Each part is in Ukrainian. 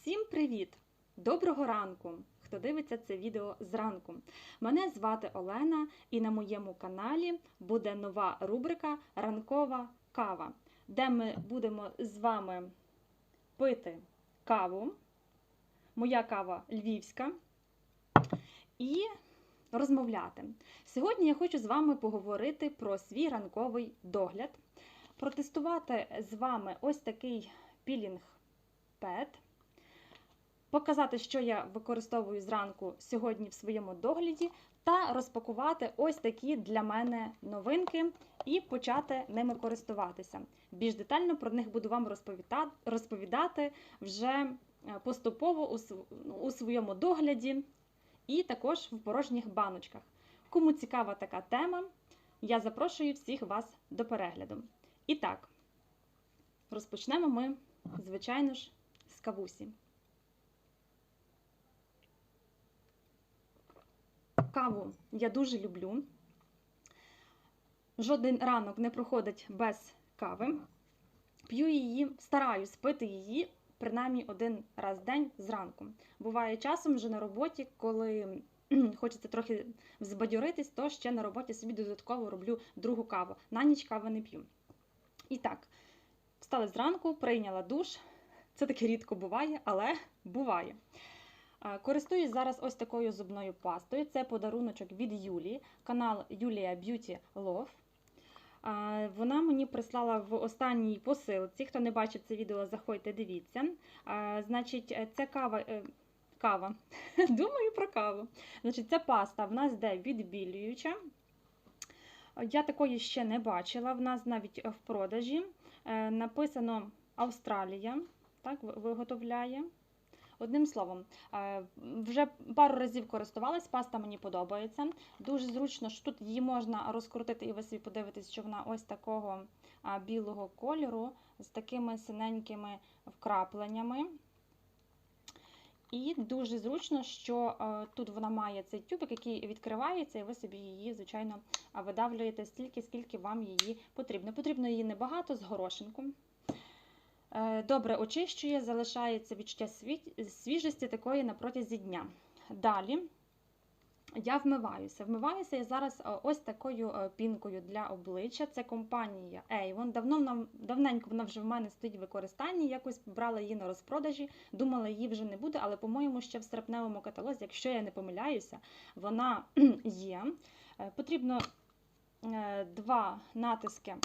Всім привіт! Доброго ранку! Хто дивиться це відео зранку. Мене звати Олена, і на моєму каналі буде нова рубрика Ранкова кава, де ми будемо з вами пити каву. Моя кава львівська. І розмовляти. Сьогодні я хочу з вами поговорити про свій ранковий догляд, протестувати з вами ось такий пілінг пет, показати, що я використовую зранку сьогодні в своєму догляді, та розпакувати ось такі для мене новинки і почати ними користуватися. Більш детально про них буду вам розповідати вже е, поступово у своєму догляді і також в порожніх баночках. Кому цікава така тема, я запрошую всіх вас до перегляду. І так, розпочнемо ми, звичайно ж, з кавусі. Каву я дуже люблю. Жоден ранок не проходить без кави. П'ю її, стараюсь пити її принаймні один раз в день зранку. Буває часом вже на роботі, коли хочеться трохи взбадьоритись, то ще на роботі собі додатково роблю другу каву. На ніч кави не п'ю. І так, встала зранку, прийняла душ. Це таке рідко буває, але буває. Користуюсь зараз ось такою зубною пастою. Це подаруночок від Юлії, канал Юлія Beauty Love. Вона мені прислала в останній посилці. Хто не бачив це відео, заходьте, дивіться. Значить, е, ця кава. е, Кава. Думаю про каву. Значить, ця паста в нас йде відбілююча. Я такої ще не бачила. В нас навіть в продажі. Е, Написано Австралія. Так, ви- виготовляє. Одним словом, е, вже пару разів користувалась, паста мені подобається. Дуже зручно, що тут її можна розкрутити, і ви собі подивитесь, що вона ось такого білого кольору з такими синенькими вкрапленнями. І дуже зручно, що е, тут вона має цей тюбик, який відкривається, і ви собі її, звичайно, видавлюєте стільки, скільки вам її потрібно. Потрібно її небагато з горошинку. Е, Добре очищує, залишається відчуття свіжості такої на протязі дня. Далі я вмиваюся. Вмиваюся я зараз е, ось такою е, пінкою для обличчя. Це компанія Avon. Давно давненько вона вже в мене стоїть в використанні. Якось брала її на розпродажі, думала, її вже не буде, але, по-моєму, ще в серпневому каталозі, якщо я не помиляюся, вона є. Потрібно два натиски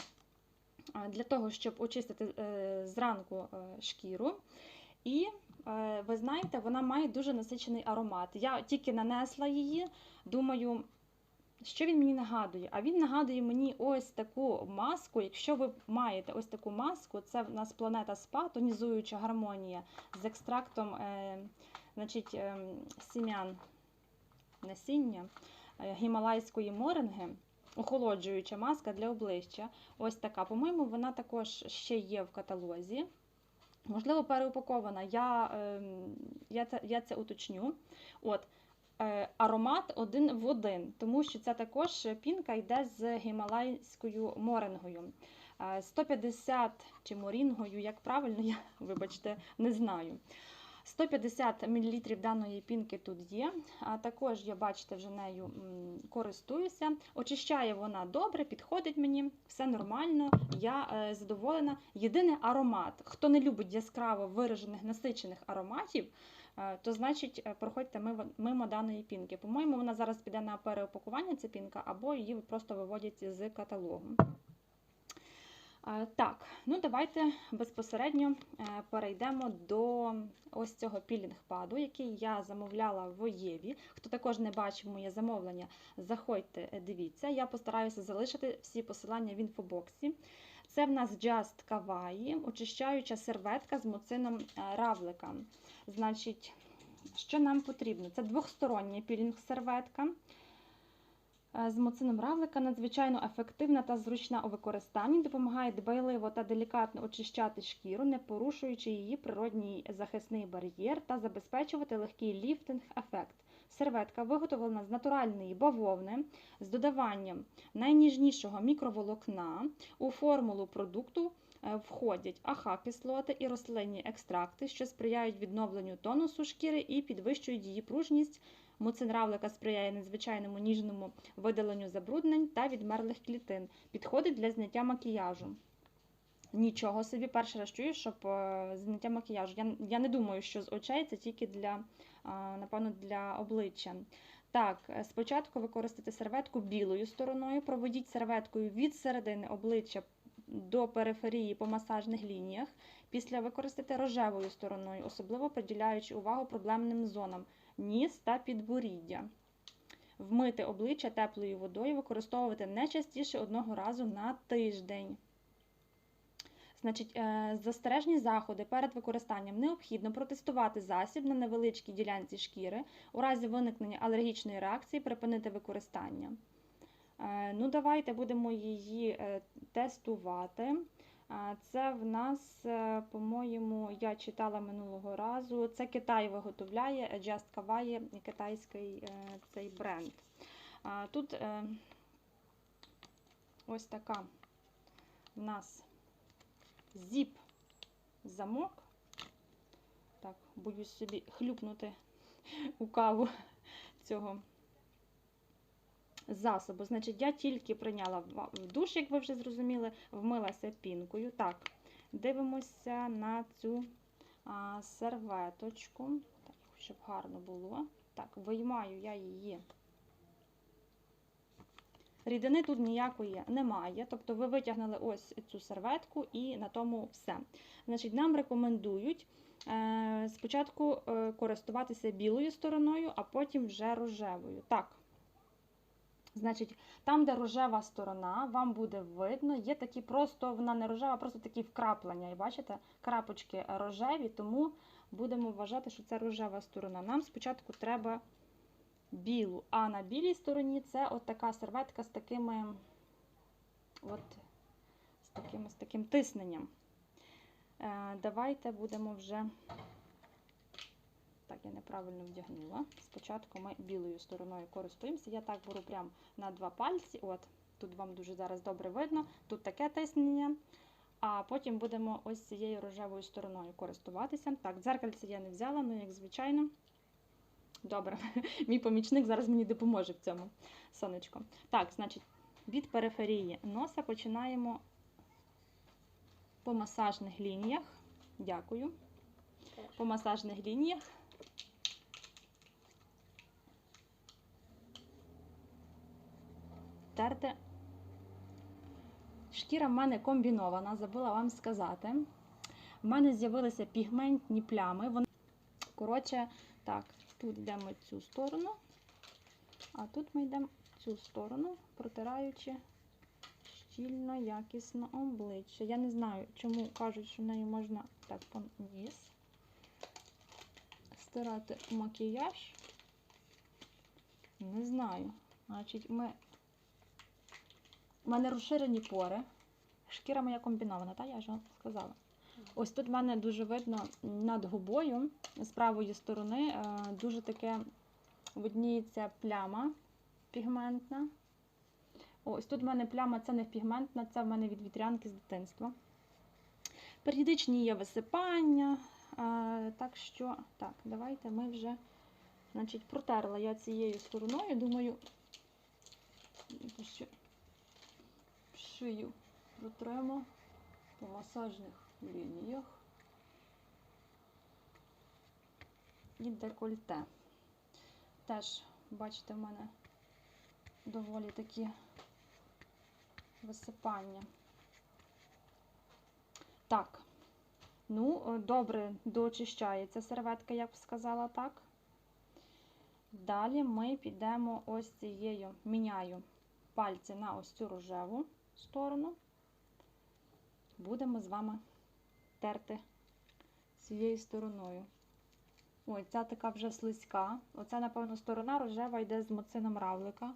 для того, щоб очистити е, зранку е, шкіру. І е, ви знаєте, вона має дуже насичений аромат. Я тільки нанесла її, думаю, що він мені нагадує? А він нагадує мені ось таку маску. Якщо ви маєте ось таку маску, це в нас планета СПА, тонізуюча гармонія з екстрактом е, значить, е, сім'ян насіння е, гімалайської моринги. Охолоджуюча маска для обличчя. Ось така. По-моєму, вона також ще є в каталозі. Можливо, переупакована. Я, ем, я, це, я це уточню. От, е, аромат один в один, тому що це також пінка йде з гімалайською морингою. Е, 150 чи морінгою, як правильно, я, вибачте, не знаю. 150 мл даної пінки тут є. А також я, бачите, вже нею користуюся. Очищає вона добре, підходить мені, все нормально, я е, задоволена. Єдиний аромат. Хто не любить яскраво виражених насичених ароматів, е, то значить е, проходьте мимо, даної пінки. По-моєму, вона зараз піде на переупакування, ця пінка, або її просто виводять з каталогу. Так, ну давайте безпосередньо е, перейдемо до ось цього пілінг-паду, який я замовляла в Єві. Хто також не бачив моє замовлення, заходьте, е, дивіться. Я постараюся залишити всі посилання в інфобоксі. Це в нас Just Kawaii, очищаюча серветка з муцином е, равлика. Значить, що нам потрібно? Це двохстороння пілінг-серветка. Е, З муцином равлика надзвичайно ефективна та зручна у використанні, допомагає дбайливо та делікатно очищати шкіру, не порушуючи її природній захисний бар'єр та забезпечувати легкий ліфтинг-ефект. Серветка виготовлена з натуральної бавовни з додаванням найніжнішого мікроволокна у формулу продукту е, входять АХ-кислоти і рослинні екстракти, що сприяють відновленню тонусу шкіри і підвищують її пружність. Муцинравлика сприяє надзвичайному ніжному видаленню забруднень та відмерлих клітин. Підходить для зняття макіяжу. Нічого собі, перший раз чую, щоб е, зняття макіяжу. Я, я не думаю, що з очей це тільки для, напевно, для обличчя. Так, е, спочатку використати серветку білою стороною, проведіть серветкою від середини обличчя до периферії по масажних лініях. Після використати рожевою стороною, особливо приділяючи увагу проблемним зонам ніс та підборіддя. Вмити обличчя теплою водою, використовувати не частіше одного разу на тиждень. Значить, е, застережні заходи перед використанням необхідно протестувати засіб на невеличкій ділянці шкіри, у разі виникнення алергічної реакції припинити використання. Е, Ну, давайте будемо її е, тестувати. Це в нас, е, по-моєму, я читала минулого разу. Це Китай виготовляє Just Kawaii, китайський е, цей бренд. Тут е, ось така в нас зіп замок. Так, боюсь собі хлюпнути у каву цього засобу. Значить, я тільки прийняла душ, як ви вже зрозуміли, вмилася пінкою. Так, дивимося на цю а, серветочку. Так, щоб гарно було. Так, виймаю я її. Рідини тут ніякої немає, тобто ви витягнули ось цю серветку і на тому все. Значить, Нам рекомендують е, спочатку е, користуватися білою стороною, а потім вже рожевою. Так, Значить, там, де рожева сторона, вам буде видно, є такі просто, вона не рожева, просто такі вкраплення. І бачите, крапочки рожеві, тому будемо вважати, що це рожева сторона. Нам спочатку треба білу, а на білій стороні це от така серветка з такими от, з таким, з таким тисненням. Е, давайте будемо вже. Я неправильно вдягнула. Спочатку ми білою стороною користуємося. Я так беру прямо на два пальці. От, тут вам дуже зараз добре видно. Тут таке тиснення. А потім будемо ось цією рожевою стороною користуватися. Так, дзеркальце я не взяла, ну як звичайно. Добре, мій помічник зараз мені допоможе в цьому сонечко. Так, значить, від периферії носа починаємо по масажних лініях. Дякую. По масажних лініях. Терти. Шкіра в мене комбінована, забула вам сказати. В мене з'явилися пігментні плями. Вони, коротше, так, тут йдемо цю сторону, а тут ми йдемо цю сторону, протираючи щільно, якісно обличчя. Я не знаю, чому кажуть, що нею можна так по ніс стирати макіяж. Не знаю. Значить, ми у мене розширені пори. Шкіра моя комбінована, та я вам сказала. Ось тут в мене дуже видно над губою з правої сторони е, дуже таке видніється пляма пігментна. Ось тут в мене пляма це не пігментна, це в мене від вітрянки з дитинства. Періодичні є висипання. Так що, так, давайте ми вже, значить, протерла я цією стороною, думаю, шию протремо по масажних лініях і декольте. Теж, бачите, в мене доволі такі висипання. Так, ну, е, добре доочищається серветка, я б сказала так. Далі ми підемо ось цією, міняю пальці на ось цю рожеву сторону. Будемо з вами терти цією стороною. Ой, ця така вже слизька. Оця, напевно, сторона рожева йде з моцином равлика.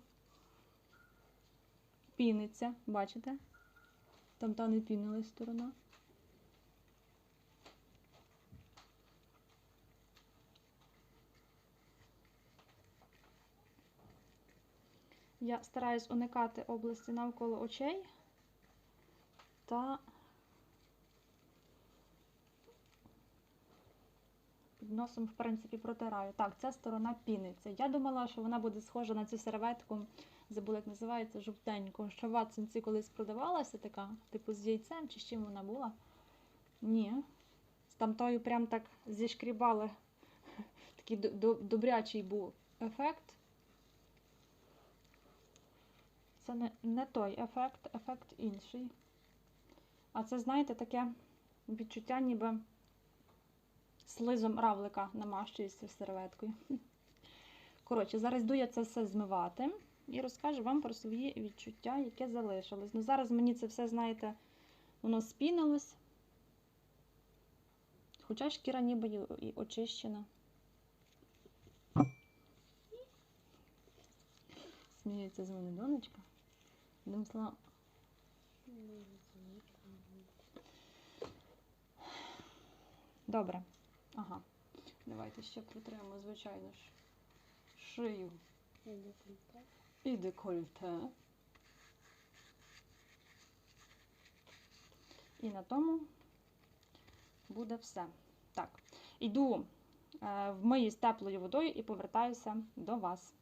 Піниться, бачите? Там та не пінилась сторона. Я стараюсь уникати області навколо очей та під носом, в принципі, протираю. Так, ця сторона піниться. Я думала, що вона буде схожа на цю серветку, забула, як називається, жовтеньку, що в Ватсонці колись продавалася така, типу з яйцем чи з чим вона була. Ні. З тамтою прям так зішкрібали. Такий добрячий був ефект. Це не, не той ефект, ефект інший. А це, знаєте, таке відчуття, ніби слизом равлика намащується серветкою. Коротше, зараз йду я це все змивати і розкажу вам про свої відчуття, яке залишилось. Ну, зараз мені це все, знаєте, воно спінилось. Хоча шкіра ніби і- очищена. Сміється з мене донечка. Словом, Добре. Ага. Давайте ще протремо, звичайно ж, шию і декольте. І на тому буде все. Так, іду е, вмиюсь теплою водою і повертаюся до вас.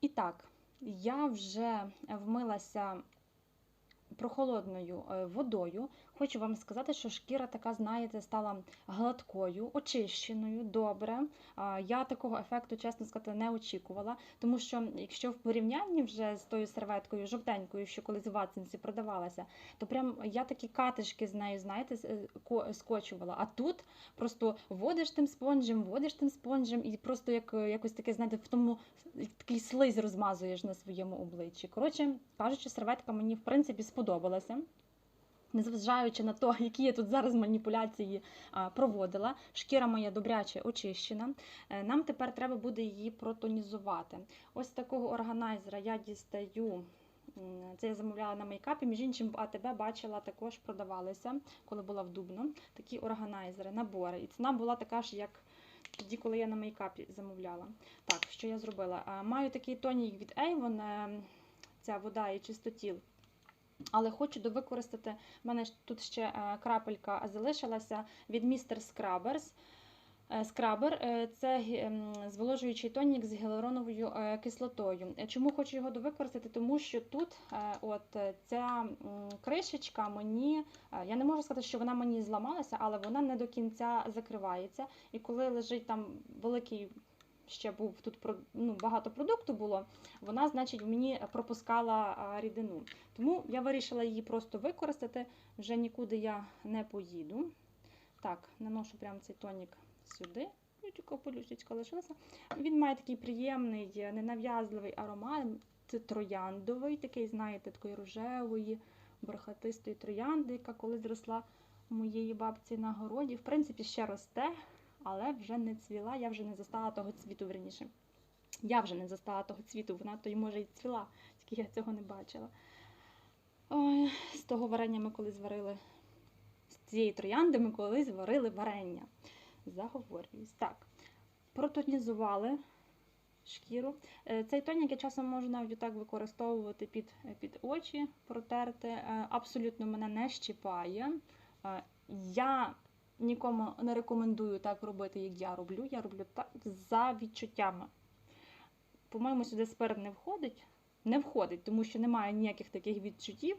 І так, я вже вмилася прохолодною е, водою. Хочу вам сказати, що шкіра така, знаєте, стала гладкою, очищеною, добре. Я такого ефекту, чесно сказати, не очікувала, тому що якщо в порівнянні вже з тою серветкою жовтенькою, що колись в Ватсенсі продавалася, то прям я такі катишки з нею, знаєте, е, ко- скочувала. А тут просто водиш тим спонжем, водиш тим спонжем, і просто як е, якось таке, знаєте, в тому такий слизь розмазуєш на своєму обличчі. Коротше кажучи, серветка мені в принципі сподобалася. Незважаючи на те, які я тут зараз маніпуляції проводила, шкіра моя добряче очищена. Е, Нам тепер треба буде її протонізувати. Ось такого органайзера я дістаю. Це я замовляла на мейкапі. Між іншим, в АТБ бачила, також продавалися, коли була в Дубно. Такі органайзери, набори. І ціна була така ж, як тоді, коли я на мейкапі замовляла. Так, що я зробила? Маю такий тонік від Avon, е, ця вода і чистотіл. Але хочу довикористати, в мене тут ще е, крапелька залишилася від Mr. Scrubbers. Е, Скрабер е, це зволожуючий тонік з гіалуроновою кислотою. Чому хочу його довикористати? Тому що тут от ця кришечка мені, я не можу сказати, що вона мені зламалася, але вона не до кінця закривається. І коли лежить там великий. Ще був тут ну, багато продукту було, вона, значить, мені пропускала рідину. Тому я вирішила її просто використати. Вже нікуди я не поїду. Так, наношу прямо цей тонік сюди. І тільки полюшечка лишилася. Він має такий приємний, ненав'язливий аромат. Трояндовий, такий, знаєте, такої рожевої, бархатистої троянди, яка колись зросла у моєї бабці на городі. В принципі, ще росте, але вже не цвіла, я вже не застала того цвіту верніше. Я вже не застала того цвіту, вона то й може і цвіла, тільки я цього не бачила. Ой, з того варення ми колись варили, з цієї троянди ми колись варили варення. Заговорююсь. Так, протонізували шкіру. Е, Цей тонік я часом можу навіть так використовувати під, під очі, протерти. Е, Абсолютно мене не щипає. Е, Я нікому не рекомендую так робити, як я роблю. Я роблю так за відчуттями. По-моєму, сюди спирт не входить. Не входить, тому що немає ніяких таких відчуттів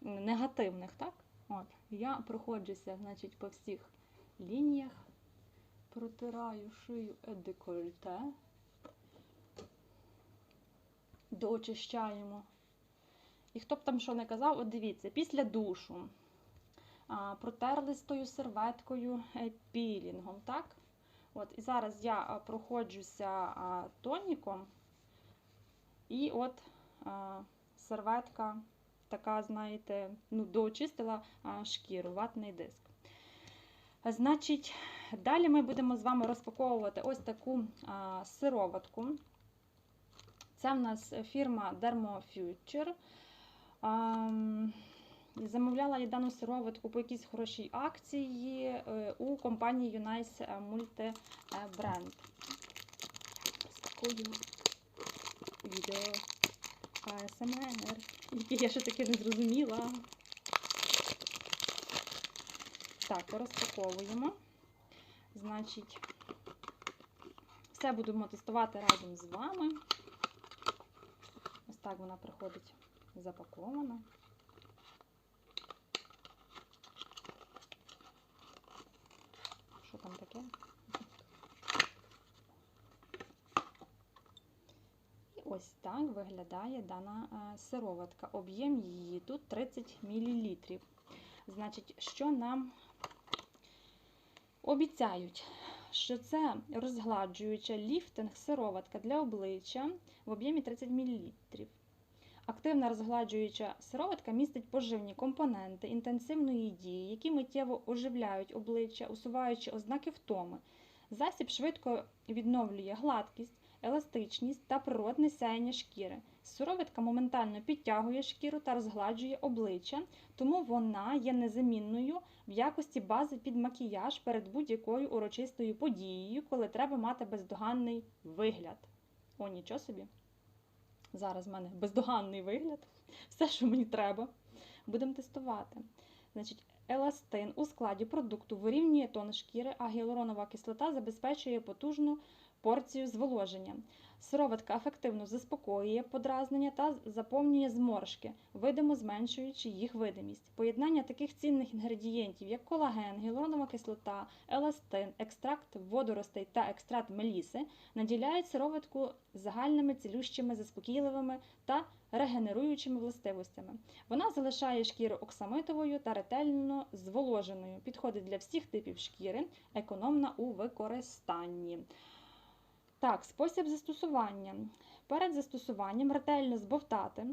негативних, так? От, я проходжуся, значить, по всіх лініях, протираю шию е, декольте, доочищаємо. І хто б там що не казав, от дивіться, після душу а, протерли з тою серветкою е, пілінгом, так? От, і зараз я проходжуся тоніком, і от серветка така, знаєте, ну, доочистила шкіру, ватний диск. Значить, далі ми будемо з вами розпаковувати ось таку а, сироватку. Це в нас фірма Dermofuture. Ам, Замовляла я дану сироватку по якійсь хорошій акції е, у компанії Unice Multi Brand. З такою відео АСМР, яке я ще таки не зрозуміла. Так, розпаковуємо. Значить, Все будемо тестувати разом з вами. Ось так вона приходить запакована. Що там таке? І так виглядає дана е, сироватка. Об'єм її тут 30 мл. Значить, що нам обіцяють? Що це розгладжуюча ліфтинг сироватка для обличчя в об'ємі 30 мл. Активна розгладжуюча сироватка містить поживні компоненти інтенсивної дії, які миттєво оживляють обличчя, усуваючи ознаки втоми. Засіб швидко відновлює гладкість, еластичність та природне сяєння шкіри. Сироватка моментально підтягує шкіру та розгладжує обличчя, тому вона є незамінною в якості бази під макіяж перед будь-якою урочистою подією, коли треба мати бездоганний вигляд. О, нічого собі! Зараз в мене бездоганний вигляд. Все, що мені треба. Будемо тестувати. Значить, еластин у складі продукту вирівнює тон шкіри, а гіалуронова кислота забезпечує потужну порцію зволоження. Сироватка ефективно заспокоює подразнення та заповнює зморшки, видимо зменшуючи їх видимість. Поєднання таких цінних інгредієнтів, як колаген, гіалуронова кислота, еластин, екстракт водоростей та екстракт меліси, наділяють сироватку загальними цілющими, заспокійливими та регенеруючими властивостями. Вона залишає шкіру оксамитовою та ретельно зволоженою. Підходить для всіх типів шкіри, економна у використанні. Так, спосіб застосування. Перед застосуванням ретельно збовтати.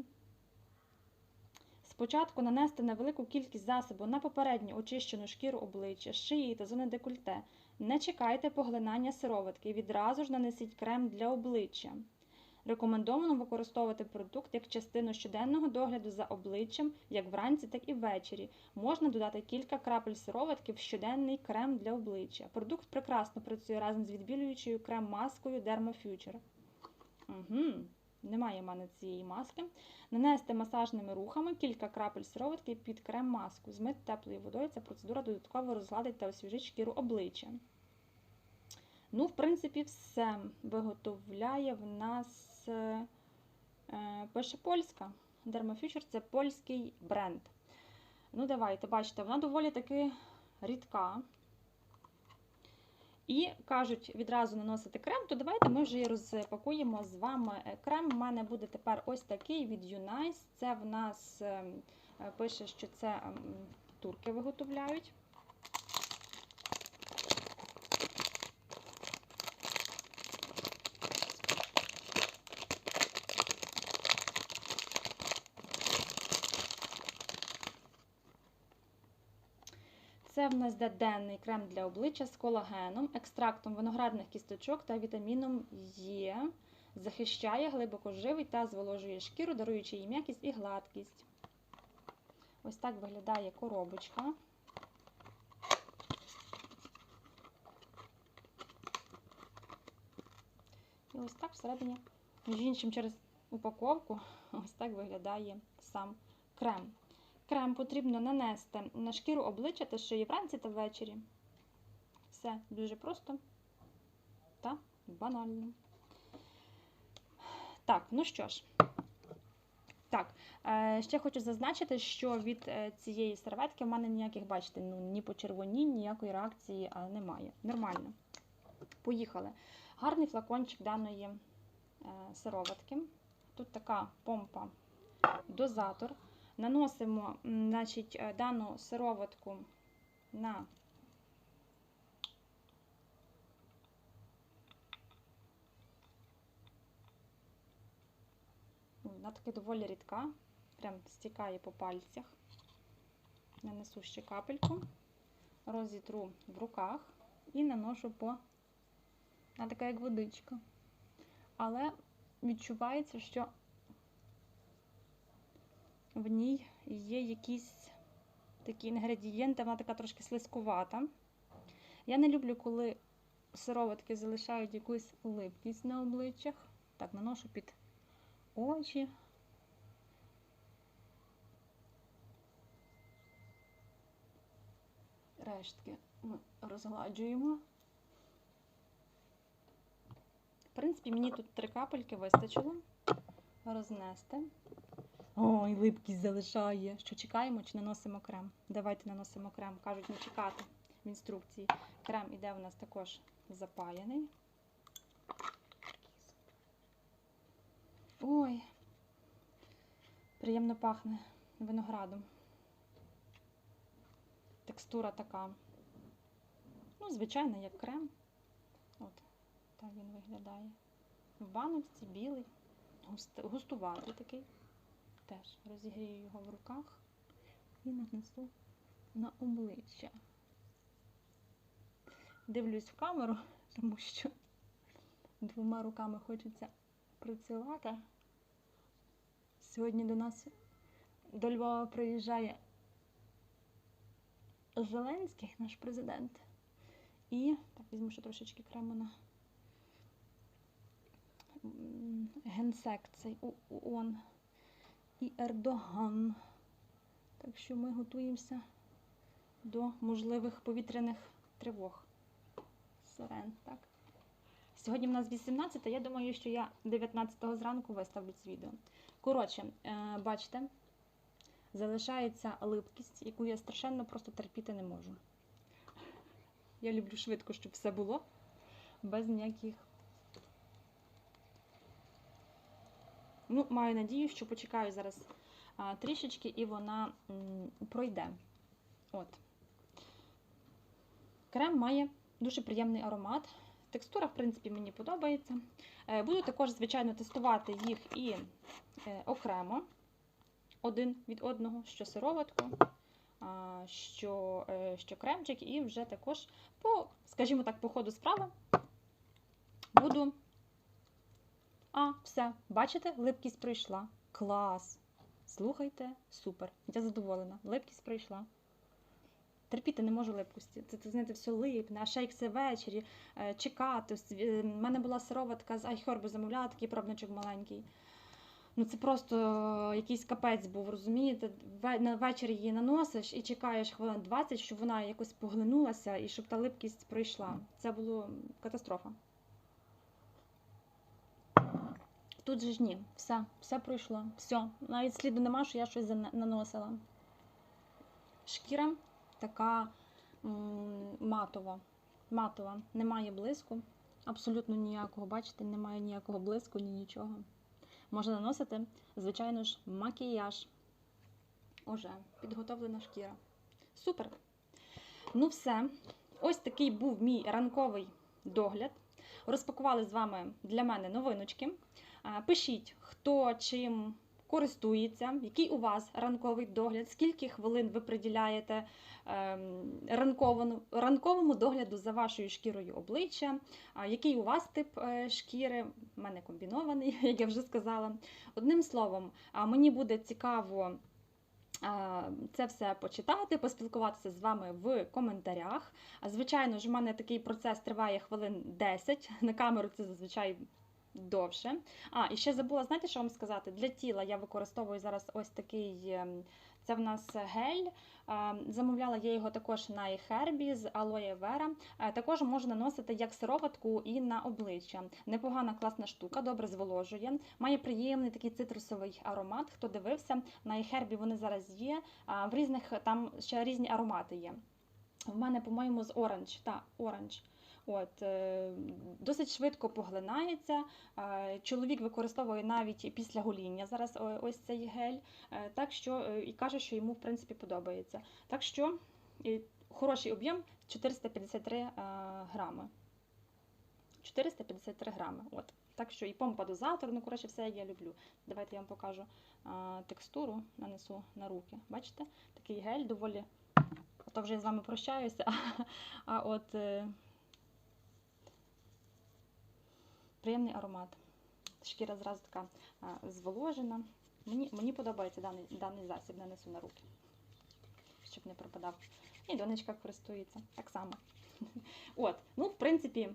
Спочатку нанести невелику кількість засобу на попередню очищену шкіру обличчя, шиї та зони декольте. Не чекайте поглинання сироватки, відразу ж нанесіть крем для обличчя. Рекомендовано використовувати продукт як частину щоденного догляду за обличчям, як вранці, так і ввечері. Можна додати кілька крапель сироватки в щоденний крем для обличчя. Продукт прекрасно працює разом з відбілюючою крем-маскою Derma Угу. Немає в мене цієї маски. Нанести масажними рухами кілька крапель сироватки під крем-маску. Змити теплою водою. Ця процедура додатково розгладить та освіжить шкіру обличчя. Ну, в принципі, все виготовляє в нас е, пише польська. Derma це польський бренд. Ну, давайте, бачите, вона доволі таки рідка. І кажуть, відразу наносити крем, то давайте ми вже розпакуємо з вами крем. У мене буде тепер ось такий від Unice. Це в нас пише, що це турки виготовляють. Це в нас йде денний крем для обличчя з колагеном, екстрактом виноградних кісточок та вітаміном Е. Захищає, глибоко живить та зволожує шкіру, даруючи їй м'якість і гладкість. Ось так виглядає коробочка. І ось так всередині, між іншим, через упаковку, ось так виглядає сам крем. Крем потрібно нанести на шкіру обличчя та шиї вранці та ввечері. Все дуже просто та банально. Так, ну що ж, так, е, ще хочу зазначити, що від е, цієї серветки в мене ніяких, бачите, ну, ні по червоні, ніякої реакції немає. Нормально. Поїхали. Гарний флакончик даної е, сироватки. Тут така помпа, дозатор. Наносимо значить, е, дану сироватку на вона таки доволі рідка, прям стікає по пальцях. Нанесу ще капельку, розітру в руках і наношу по вона така як водичка. Але відчувається, що в ній є якісь такі інгредієнти, вона така трошки слизькувата. Я не люблю, коли сироватки залишають якусь липкість на обличчях. Так, наношу під очі. Рештки ми розгладжуємо. принципі, мені тут три капельки вистачило. Рознести. Ой, липкість залишає. Що чекаємо чи наносимо крем? Давайте наносимо крем. Кажуть, не чекати в інструкції. Крем іде у нас також запаяний. Ой, приємно пахне виноградом. Текстура така. Ну, звичайно, як крем. От, так він виглядає. В баночці білий, густуватий такий. Теж розігрію його в руках і нанесу на обличчя. Дивлюсь в камеру, тому що двома руками хочеться працювати. Сьогодні до нас до Львова приїжджає Зеленський, наш президент. І так, візьму ще трошечки крему на генсек цей ООН і Ердоган. Так що ми готуємося до можливих повітряних тривог. Сирен, так. Сьогодні в нас 18, я думаю, що я 19 зранку виставлю це відео. Коротше, е, бачите, залишається липкість, яку я страшенно просто терпіти не можу. Я люблю швидко, щоб все було, без ніяких. Ну, маю надію, що почекаю зараз а, трішечки і вона м, пройде. От. Крем має дуже приємний аромат. Текстура, в принципі, мені подобається. Е, Буду також, звичайно, тестувати їх і е, окремо, один від одного, що сироватку, що, е, що кремчик, і вже також по, скажімо так, по ходу справи буду. А, все, бачите, липкість пройшла. Клас! Слухайте, супер. Я задоволена. Липкість пройшла. Терпіти не можу липкості. Це, це знаєте, все липне, а ще як це ввечері, е, чекати. У мене була сироватка з айхорбу, замовляла такий пробничок маленький. Ну це просто якийсь капець був, розумієте? На вечір її наносиш і чекаєш хвилин 20, щоб вона якось поглинулася і щоб та липкість пройшла. Це було катастрофа. Тут же ж ні, все, все пройшло. Все, навіть сліду нема, що я щось наносила. Шкіра така матова. Матова. Немає блиску. Абсолютно ніякого, бачите, немає ніякого блиску, ні нічого. Можна наносити, звичайно ж, макіяж. Уже підготовлена шкіра. Супер. Ну, все. Ось такий був мій ранковий догляд. Розпакували з вами для мене новиночки. Пишіть, хто чим користується, який у вас ранковий догляд, скільки хвилин ви приділяєте ем, ранковому, догляду за вашою шкірою обличчя, який у вас тип е, шкіри, в мене комбінований, як я вже сказала. Одним словом, мені буде цікаво. Це все почитати, поспілкуватися з вами в коментарях. Звичайно ж, у мене такий процес триває хвилин 10. На камеру це зазвичай довше. А, і ще забула, знаєте, що вам сказати? Для тіла я використовую зараз ось такий. ем, Це в нас гель. Е, Замовляла я його також на iHerb з алоє вера. Е, Також можна наносити як сироватку і на обличчя. Непогана класна штука, добре зволожує. Має приємний такий цитрусовий аромат. Хто дивився, на iHerb вони зараз є. В різних там ще різні аромати є. В мене, по-моєму, з оранж. Та, оранж. От, е, досить швидко поглинається. Е, Чоловік використовує навіть після гоління зараз ось цей гель. Е, Так що і каже, що йому в принципі подобається. Так що хороший об'єм 453 е, грами. 453 грами. От. Так що і помпа-дозатор, ну коротше, все я люблю. Давайте я вам покажу а, текстуру, нанесу на руки. Бачите? Такий гель доволі. Ото вже я з вами прощаюся. А, а от е, приємний аромат. Шкіра зразу така зволожена. Мені, мені подобається даний, даний засіб, нанесу на руки, щоб не пропадав. І донечка користується так само. От, ну, в принципі,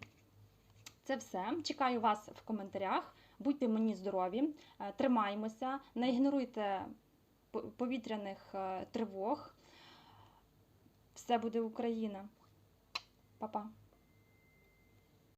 це все. Чекаю вас в коментарях. Будьте мені здорові, е, тримаймося, не ігноруйте повітряних е, тривог. Все буде Україна. Па-па.